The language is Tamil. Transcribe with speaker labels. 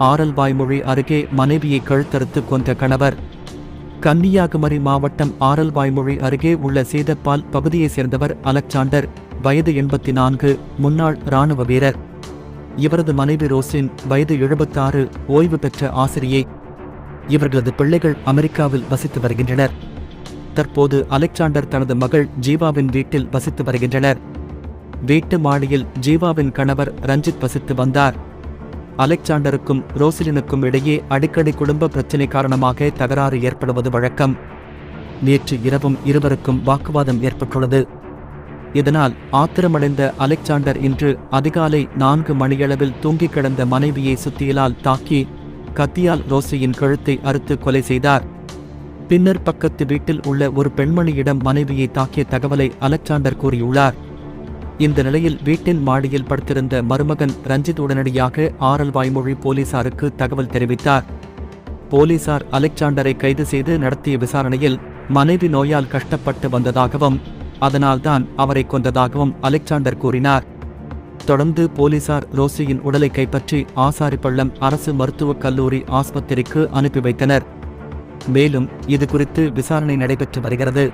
Speaker 1: ஆரல்வாய்மொழி அருகே மனைவியை கழுத்தறுத்து கொன்ற கணவர். கன்னியாகுமரி மாவட்டம் ஆரல்வாய்மொழி அருகே உள்ள சேதப்பால் பகுதியைச் சேர்ந்தவர் அலெக்சாண்டர் வயது எண்பத்தி நான்கு முன்னாள் இராணுவ வீரர். இவரது மனைவி ரோசின் வயது எழுபத்தாறு ஓய்வு பெற்ற ஆசிரியை. இவர்களது பிள்ளைகள் அமெரிக்காவில் வசித்து வருகின்றனர். தற்போது அலெக்சாண்டர் தனது மகள் ஜீவாவின் வீட்டில் வசித்து வருகின்றனர். வீட்டு மாடியில் ஜீவாவின் கணவர் ரஞ்சித் வசித்து வந்தார். அலெக்சாண்டருக்கும் ரோசிலினுக்கும் இடையே அடிக்கடி குடும்ப பிரச்சினை காரணமாக தகராறு ஏற்படுவது வழக்கம். நேற்று இரவும் இருவருக்கும் வாக்குவாதம் ஏற்பட்டுள்ளது. இதனால் ஆத்திரமடைந்த அலெக்சாண்டர் இன்று அதிகாலை நான்கு மணியளவில் தூங்கிக் கிடந்த மனைவியை சுத்தியலால் தாக்கி கத்தியால் ரோசியின் கழுத்தை அறுத்து கொலை செய்தார். பின்னர் பக்கத்து வீட்டில் உள்ள ஒரு பெண்மணியிடம் மனைவியை தாக்கிய தகவலை அலெக்சாண்டர் கூறியுள்ளார். இந்த நிலையில் வீட்டின் மாடியில் படுத்திருந்த மருமகன் ரஞ்சித் உடனடியாக ஆரல் வாய்மொழி போலீசாருக்கு தகவல் தெரிவித்தார். போலீசார் அலெக்சாண்டரை கைது செய்து நடத்திய விசாரணையில் மனைவி நோயால் கஷ்டப்பட்டு வந்ததாகவும் அதனால்தான் அவரை கொன்றதாகவும் அலெக்சாண்டர் கூறினார். தொடர்ந்து போலீசார் ரோசியின் உடலை கைப்பற்றி ஆசாரிப்பள்ளம் அரசு மருத்துவக் கல்லூரி ஆஸ்பத்திரிக்கு அனுப்பி வைத்தனர். மேலும் இது குறித்து விசாரணை நடைபெற்று வருகிறது.